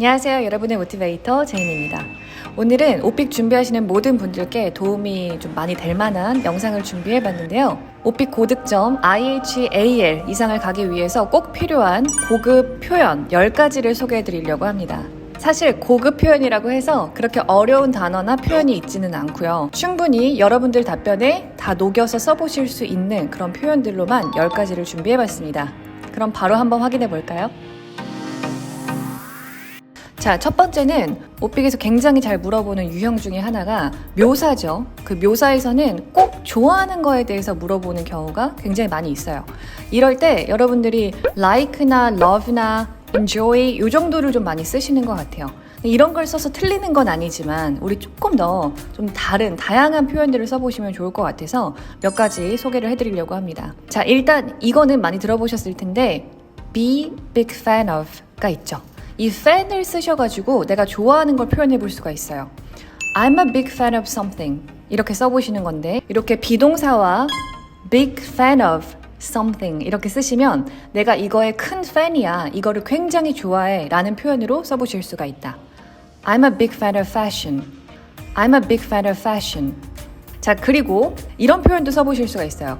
안녕하세요. 여러분의 모티베이터 제인입니다. 오늘은 오픽 준비하시는 모든 분들께 도움이 좀 많이 될 만한 영상을 준비해 봤는데요. 오픽 고득점 IHAL 이상을 가기 위해서 꼭 필요한 고급 표현 10가지를 소개해 드리려고 합니다. 사실 고급 표현이라고 해서 그렇게 어려운 단어나 표현이 있지는 않고요. 충분히 여러분들 답변에 다 녹여서 써보실 수 있는 그런 표현들로만 10가지를 준비해 봤습니다. 그럼 바로 한번 확인해 볼까요? 자, 첫 번째는 오픽에서 굉장히 잘 물어보는 유형 중에 하나가 묘사죠. 그 묘사에서는 꼭 좋아하는 거에 대해서 물어보는 경우가 굉장히 많이 있어요. 이럴 때 여러분들이 like나 love나 enjoy 이 정도를 좀 많이 쓰시는 것 같아요. 이런 걸 써서 틀리는 건 아니지만 우리 조금 더 좀 다른 다양한 표현들을 써보시면 좋을 것 같아서 몇 가지 소개를 해드리려고 합니다. 자, 일단 이거는 많이 들어보셨을 텐데 be big fan of가 있죠. 이 fan을 쓰셔가지고 내가 좋아하는 걸 표현해 볼 수가 있어요. I'm a big fan of something. 이렇게 써보시는 건데, 이렇게 비동사와 big fan of something 이렇게 쓰시면 내가 이거의 큰 팬이야. 이거를 굉장히 좋아해. 라는 표현으로 써보실 수가 있다. I'm a big fan of fashion. I'm a big fan of fashion. 자, 그리고 이런 표현도 써보실 수가 있어요.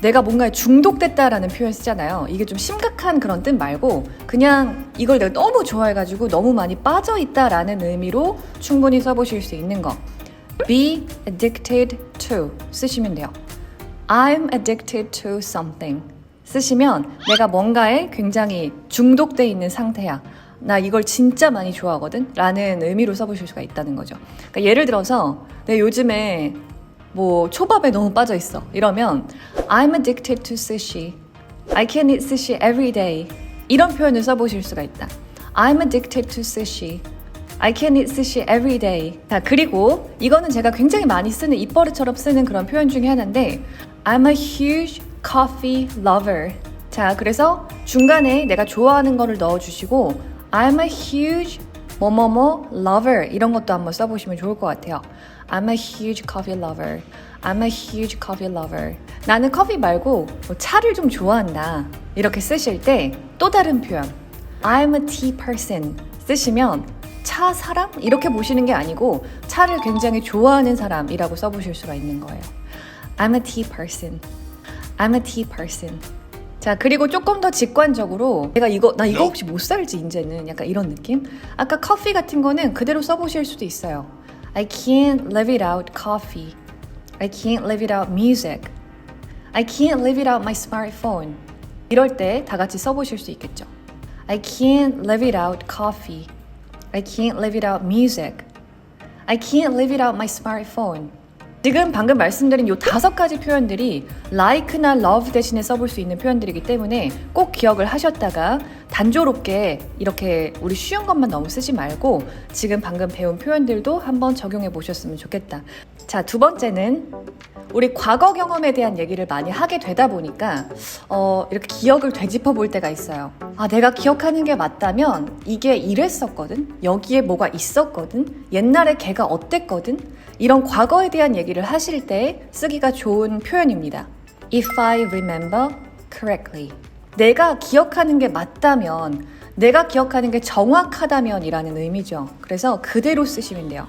내가 뭔가에 중독됐다라는 표현 쓰잖아요. 이게 좀 심각한 그런 뜻 말고 그냥 이걸 내가 너무 좋아해가지고 너무 많이 빠져있다라는 의미로 충분히 써보실 수 있는 거. Be addicted to 쓰시면 돼요. I'm addicted to something 쓰시면 내가 뭔가에 굉장히 중독돼 있는 상태야. 나 이걸 진짜 많이 좋아하거든? 라는 의미로 써보실 수가 있다는 거죠. 그러니까 예를 들어서 내가 요즘에 뭐 초밥에 너무 빠져 있어. 이러면 I'm addicted to sushi. I can eat sushi every day. 이런 표현을 써보실 수가 있다. I'm addicted to sushi. I can eat sushi every day. 자, 그리고 이거는 제가 굉장히 많이 쓰는 입버릇처럼 쓰는 그런 표현 중에 하나인데 I'm a huge coffee lover. 자, 그래서 중간에 내가 좋아하는 거를 넣어주시고 I'm a huge 뭐뭐뭐 lover 이런 것도 한번 써보시면 좋을 것 같아요. I'm a huge coffee lover. I'm a huge coffee lover. 나는 커피 말고 뭐 차를 좀 좋아한다. 이렇게 쓰실 때 또 다른 표현. I'm a tea person 쓰시면 차 사람? 이렇게 보시는 게 아니고 차를 굉장히 좋아하는 사람이라고 써보실 수가 있는 거예요. I'm a tea person. I'm a tea person. 자, 그리고 조금 더 직관적으로 내가 이거 나 이거 혹시 못 살지 이제는 약간 이런 느낌? 아까 커피 같은 거는 그대로 써보실 수도 있어요. I can't live without coffee. I can't live without music. I can't live without my smartphone. 이럴 때 다 같이 써보실 수 있겠죠. I can't live without coffee. I can't live without music. I can't live without my smartphone. 지금 방금 말씀드린 이 다섯 가지 표현들이 like나 love 대신에 써볼 수 있는 표현들이기 때문에 꼭 기억을 하셨다가 단조롭게 이렇게 우리 쉬운 것만 너무 쓰지 말고 지금 방금 배운 표현들도 한번 적용해 보셨으면 좋겠다. 자, 두 번째는 우리 과거 경험에 대한 얘기를 많이 하게 되다 보니까 어, 이렇게 기억을 되짚어 볼 때가 있어요. 아, 내가 기억하는 게 맞다면 이게 이랬었거든. 여기에 뭐가 있었거든. 옛날에 걔가 어땠거든. 이런 과거에 대한 얘기를 하실 때 쓰기가 좋은 표현입니다. If I remember correctly. 내가 기억하는 게 맞다면, 내가 기억하는 게 정확하다면 이라는 의미죠. 그래서 그대로 쓰시면 돼요.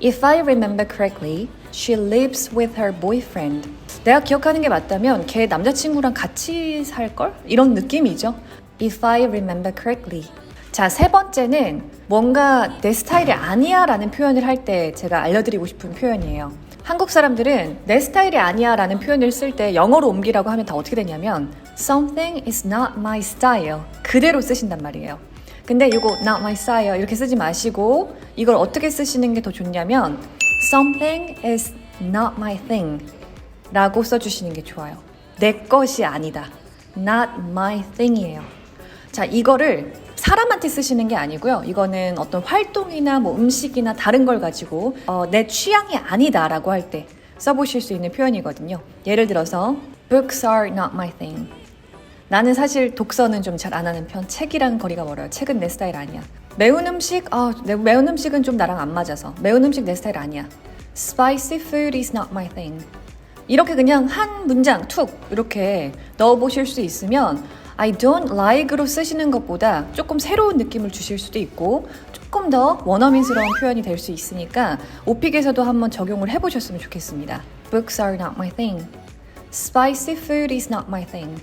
If I remember correctly, she lives with her boyfriend. 내가 기억하는 게 맞다면 걔 남자친구랑 같이 살걸? 이런 느낌이죠. If I remember correctly. 자, 세 번째는 뭔가 내 스타일이 아니야 라는 표현을 할 때 제가 알려드리고 싶은 표현이에요. 한국 사람들은 내 스타일이 아니야 라는 표현을 쓸 때 영어로 옮기라고 하면 다 어떻게 되냐면 Something is not my style. 그대로 쓰신단 말이에요. 근데 이거 not my style 이렇게 쓰지 마시고 이걸 어떻게 쓰시는 게 더 좋냐면 Something is not my thing 라고 써주시는 게 좋아요. 내 것이 아니다. Not my thing이에요. 자, 이거를 사람한테 쓰시는 게 아니고요. 이거는 어떤 활동이나 뭐 음식이나 다른 걸 가지고 어, 내 취향이 아니다라고 할 때 써보실 수 있는 표현이거든요. 예를 들어서 Books are not my thing. 나는 사실 독서는 좀 잘 안 하는 편. 책이랑 거리가 멀어요. 책은 내 스타일 아니야. 매운 음식, 아, 내- 매운 음식은 좀 나랑 안 맞아서. 매운 음식 내 스타일 아니야. Spicy food is not my thing. 이렇게 그냥 한 문장 툭 이렇게 넣어보실 수 있으면 I don't like로 쓰시는 것보다 조금 새로운 느낌을 주실 수도 있고 조금 더 원어민스러운 표현이 될 수 있으니까 오픽에서도 한번 적용을 해보셨으면 좋겠습니다. Books are not my thing. Spicy food is not my thing.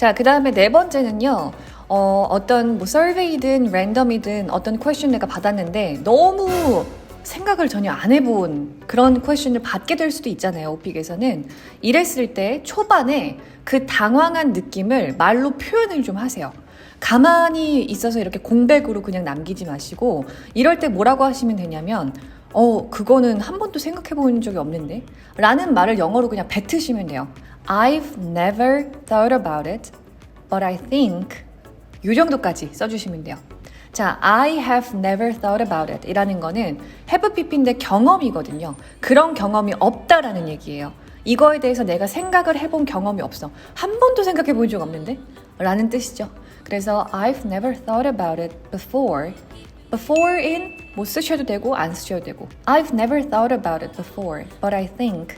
자, 그 다음에 네 번째는요. 어, 어떤 뭐 서베이든 랜덤이든 어떤 퀘션 내가 받았는데 너무 생각을 전혀 안 해본 그런 퀘션을 받게 될 수도 있잖아요. 오픽에서는 이랬을 때 초반에 그 당황한 느낌을 말로 표현을 좀 하세요. 가만히 있어서 이렇게 공백으로 그냥 남기지 마시고 이럴 때 뭐라고 하시면 되냐면 어 그거는 한 번도 생각해 본 적이 없는데 라는 말을 영어로 그냥 뱉으시면 돼요. I've never thought about it, but I think 이 정도까지 써주시면 돼요. 자, I have never thought about it 이라는 거는 have pp인데 경험이거든요. 그런 경험이 없다라는 얘기예요. 이거에 대해서 내가 생각을 해본 경험이 없어. 한 번도 생각해 본 적 없는데? 라는 뜻이죠. 그래서 I've never thought about it before. before인 뭐 쓰셔도 되고 안 쓰셔도 되고 I've never thought about it before, but I think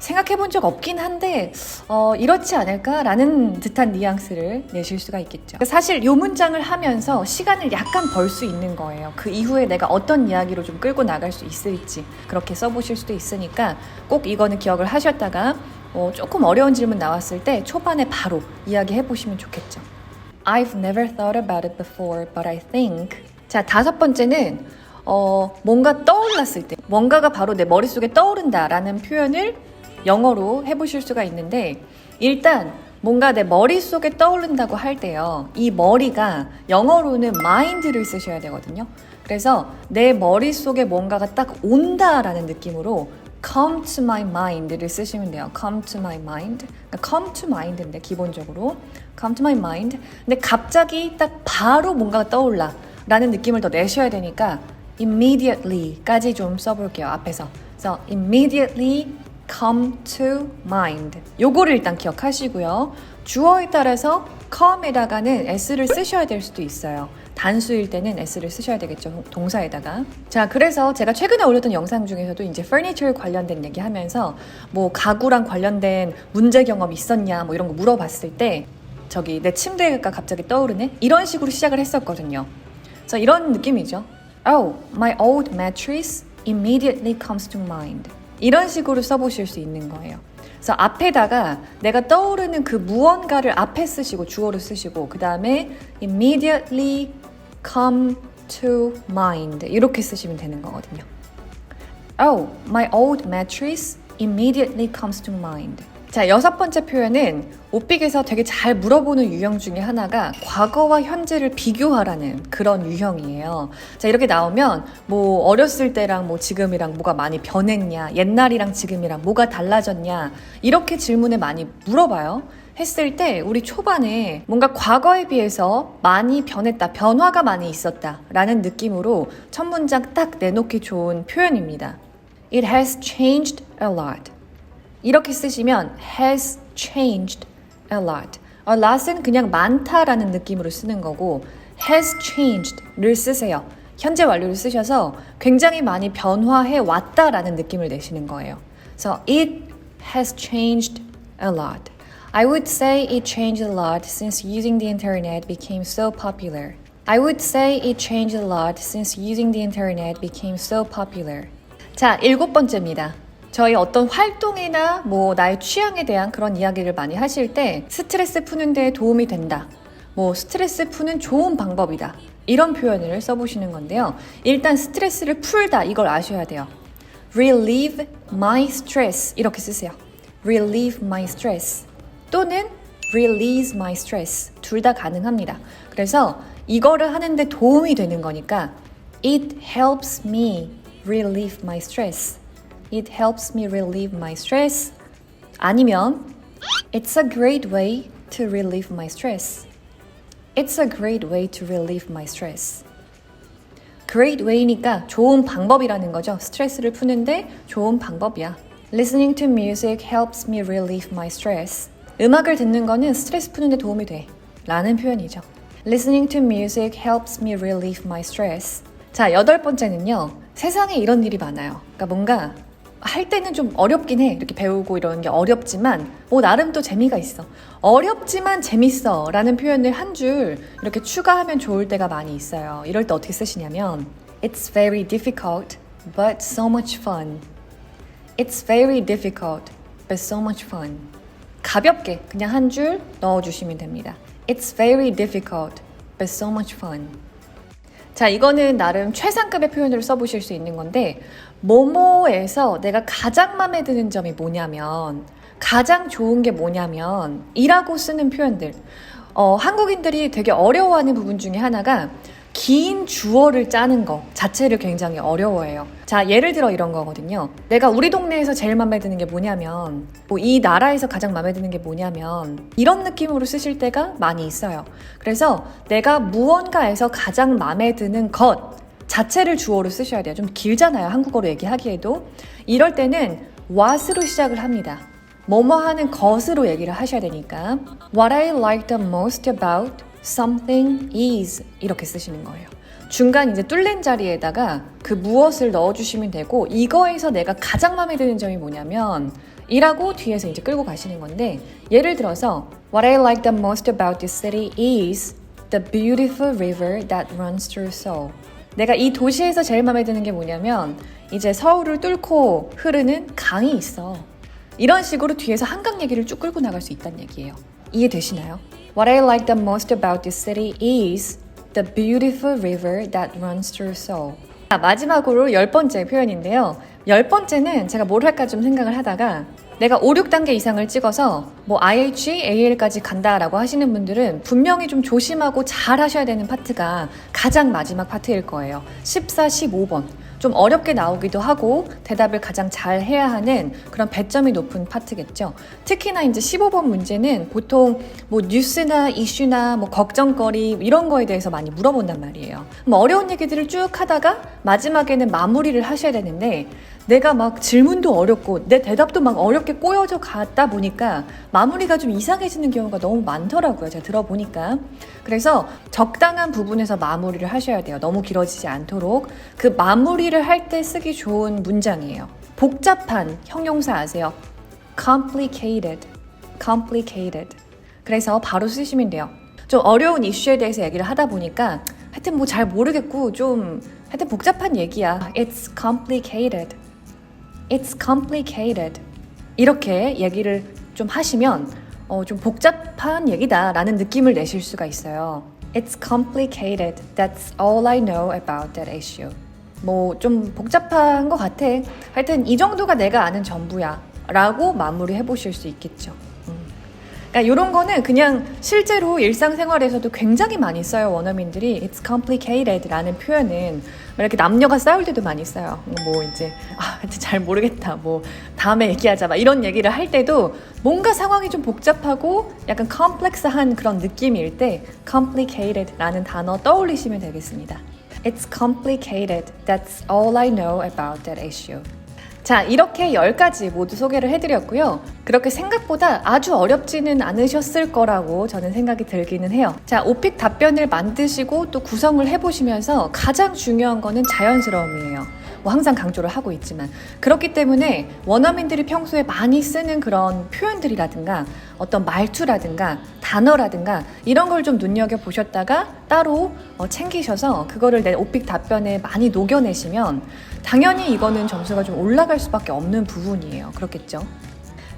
생각해 본 적 없긴 한데 어, 이렇지 않을까라는 듯한 뉘앙스를 내실 수가 있겠죠. 사실 이 문장을 하면서 시간을 약간 벌 수 있는 거예요. 그 이후에 내가 어떤 이야기로 좀 끌고 나갈 수 있을지 그렇게 써보실 수도 있으니까 꼭 이거는 기억을 하셨다가 어, 조금 어려운 질문 나왔을 때 초반에 바로 이야기해 보시면 좋겠죠. I've never thought about it before, but I think. 자, 다섯 번째는 어, 뭔가 떠올랐을 때, 뭔가가 바로 내 머릿속에 떠오른다라는 표현을 영어로 해보실 수가 있는데, 일단 뭔가 내 머릿속에 떠오른다고 할 때요, 이 머리가 영어로는 mind를 쓰셔야 되거든요. 그래서 내 머릿속에 뭔가가 딱 온다라는 느낌으로 come to my mind를 쓰시면 돼요. come to my mind. 그러니까 come to mind인데 기본적으로 come to my mind. 근데 갑자기 딱 바로 뭔가가 떠올라 라는 느낌을 더 내셔야 되니까 immediately까지 좀 써볼게요. 앞에서. 그래서 immediately come to mind. 요거를 일단 기억하시고요. 주어에 따라서 come에다가는 s를 쓰셔야 될 수도 있어요. 단수일 때는 s를 쓰셔야 되겠죠. 동사에다가. 자, 그래서 제가 최근에 올렸던 영상 중에서도 이제 furniture 관련된 얘기 하면서 뭐 가구랑 관련된 문제 경험 있었냐 뭐 이런 거 물어봤을 때 저기 내 침대가 갑자기 떠오르네? 이런 식으로 시작을 했었거든요. 그래서 이런 느낌이죠. Oh, my old mattress immediately comes to mind. 이런 식으로 써보실 수 있는 거예요. 그래서 앞에다가 내가 떠오르는 그 무언가를 앞에 쓰시고 주어로 쓰시고 그 다음에 immediately come to mind 이렇게 쓰시면 되는 거거든요. Oh, my old mattress immediately comes to mind. 자, 여섯 번째 표현은 오픽에서 되게 잘 물어보는 유형 중에 하나가 과거와 현재를 비교하라는 그런 유형이에요. 자, 이렇게 나오면 뭐 어렸을 때랑 뭐 지금이랑 뭐가 많이 변했냐, 옛날이랑 지금이랑 뭐가 달라졌냐, 이렇게 질문을 많이 물어봐요. 했을 때 우리 초반에 뭔가 과거에 비해서 많이 변했다, 변화가 많이 있었다 라는 느낌으로 첫 문장 딱 내놓기 좋은 표현입니다. It has changed a lot. 이렇게 쓰시면 has changed a lot. a lot은 그냥 많다라는 느낌으로 쓰는 거고 has changed를 쓰세요. 현재 완료를 쓰셔서 굉장히 많이 변화해 왔다라는 느낌을 내시는 거예요. 그래서 it has changed a lot. I would say it changed a lot since using the internet became so popular. I would say it changed a lot since using the internet became so popular. 자, 일곱 번째입니다. 저희 어떤 활동이나 뭐 나의 취향에 대한 그런 이야기를 많이 하실 때 스트레스 푸는 데 도움이 된다. 뭐 스트레스 푸는 좋은 방법이다. 이런 표현을 써보시는 건데요. 일단 스트레스를 풀다 이걸 아셔야 돼요. relieve my stress 이렇게 쓰세요. relieve my stress 또는 release my stress 둘 다 가능합니다. 그래서 이거를 하는데 도움이 되는 거니까 it helps me relieve my stress. It helps me relieve my stress. 아니면 It's a great way to relieve my stress. It's a great way to relieve my stress. Great way니까 좋은 방법이라는 거죠. 스트레스를 푸는데 좋은 방법이야. Listening to music helps me relieve my stress. 음악을 듣는 거는 스트레스 푸는데 도움이 돼. 라는 표현이죠. Listening to music helps me relieve my stress. 자, 여덟 번째는요. 세상에 이런 일이 많아요. 그러니까 뭔가 할 때는 좀 어렵긴 해. 이렇게 배우고 이러는 게 어렵지만, 뭐, 나름 또 재미가 있어. 어렵지만 재밌어. 라는 표현을 한 줄 이렇게 추가하면 좋을 때가 많이 있어요. 이럴 때 어떻게 쓰시냐면, It's very difficult, but so much fun. It's very difficult, but so much fun. 가볍게 그냥 한 줄 넣어주시면 됩니다. It's very difficult, but so much fun. 자, 이거는 나름 최상급의 표현으로 써보실 수 있는 건데, 모모에서 내가 가장 마음에 드는 점이 뭐냐면, 가장 좋은 게 뭐냐면, 이라고 쓰는 표현들. 어, 한국인들이 되게 어려워하는 부분 중에 하나가 긴 주어를 짜는 거 자체를 굉장히 어려워해요. 자, 예를 들어 이런 거거든요. 내가 우리 동네에서 제일 마음에 드는 게 뭐냐면, 뭐 이 나라에서 가장 마음에 드는 게 뭐냐면, 이런 느낌으로 쓰실 때가 많이 있어요. 그래서 내가 무언가에서 가장 마음에 드는 것 자체를 주어로 쓰셔야 돼요. 좀 길잖아요. 한국어로 얘기하기에도. 이럴 때는 what으로 시작을 합니다. 뭐뭐 하는 것으로 얘기를 하셔야 되니까 What I like the most about something is 이렇게 쓰시는 거예요. 중간 이제 뚫린 자리에다가 그 무엇을 넣어주시면 되고 이거에서 내가 가장 마음에 드는 점이 뭐냐면 이라고 뒤에서 이제 끌고 가시는 건데 예를 들어서 What I like the most about this city is the beautiful river that runs through Seoul. 내가 이 도시에서 제일 마음에 드는 게 뭐냐면 이제 서울을 뚫고 흐르는 강이 있어. 이런 식으로 뒤에서 한강 얘기를 쭉 끌고 나갈 수 있다는 얘기예요. 이해되시나요? What I like the most about this city is the beautiful river that runs through Seoul. 자, 마지막으로 열 번째 표현인데요. 열 번째는 제가 뭘 할까 좀 생각을 하다가 내가 5, 6단계 이상을 찍어서 뭐 IH, AL까지 간다라고 하시는 분들은 분명히 좀 조심하고 잘 하셔야 되는 파트가 가장 마지막 파트일 거예요. 14, 15번. 좀 어렵게 나오기도 하고 대답을 가장 잘 해야 하는 그런 배점이 높은 파트겠죠. 특히나 이제 15번 문제는 보통 뭐 뉴스나 이슈나 뭐 걱정거리 이런 거에 대해서 많이 물어본단 말이에요. 뭐 어려운 얘기들을 쭉 하다가 마지막에는 마무리를 하셔야 되는데 내가 막 질문도 어렵고 내 대답도 막 어렵게 꼬여져 갔다 보니까 마무리가 좀 이상해지는 경우가 너무 많더라고요. 제가 들어보니까. 그래서 적당한 부분에서 마무리를 하셔야 돼요. 너무 길어지지 않도록. 그 마무리 를 할 때 쓰기 좋은 문장이에요. 복잡한 형용사 아세요? complicated, complicated. 그래서 바로 쓰시면 돼요. 좀 어려운 이슈에 대해서 얘기를 하다 보니까 하여튼 뭐 잘 모르겠고 좀 하여튼 복잡한 얘기야. It's complicated. It's complicated. 이렇게 얘기를 좀 하시면 어, 좀 복잡한 얘기다라는 느낌을 내실 수가 있어요. It's complicated. That's all I know about that issue. 뭐 좀 복잡한 것 같아. 하여튼 이 정도가 내가 아는 전부야. 라고 마무리 해 보실 수 있겠죠. 음. 그러니까 이런 거는 그냥 실제로 일상생활에서도 굉장히 많이 써요 원어민들이 It's complicated라는 표현은 이렇게 남녀가 싸울 때도 많이 써요. 뭐 이제 아 하여튼 잘 모르겠다. 뭐 다음에 얘기하자. 막 이런 얘기를 할 때도 뭔가 상황이 좀 복잡하고 약간 컴플렉스한 그런 느낌일 때 complicated라는 단어 떠올리시면 되겠습니다. It's complicated. That's all I know about that issue. 자, 이렇게 10가지 모두 소개를 해드렸고요. 그렇게 생각보다 아주 어렵지는 않으셨을 거라고 저는 생각이 들기는 해요. 자, 오픽 답변을 만드시고 또 구성을 해보시면서 가장 중요한 거는 자연스러움이에요. 뭐 항상 강조를 하고 있지만 그렇기 때문에 원어민들이 평소에 많이 쓰는 그런 표현들이라든가 어떤 말투라든가 단어라든가 이런 걸 좀 눈여겨 보셨다가 따로 어, 챙기셔서 그거를 내 오픽 답변에 많이 녹여내시면 당연히 이거는 점수가 좀 올라갈 수밖에 없는 부분이에요. 그렇겠죠?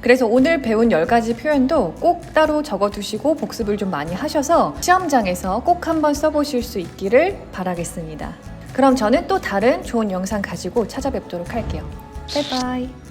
그래서 오늘 배운 10가지 표현도 꼭 따로 적어두시고 복습을 좀 많이 하셔서 시험장에서 꼭 한번 써보실 수 있기를 바라겠습니다. 그럼 저는 또 다른 좋은 영상 가지고 찾아뵙도록 할게요. 바이바이.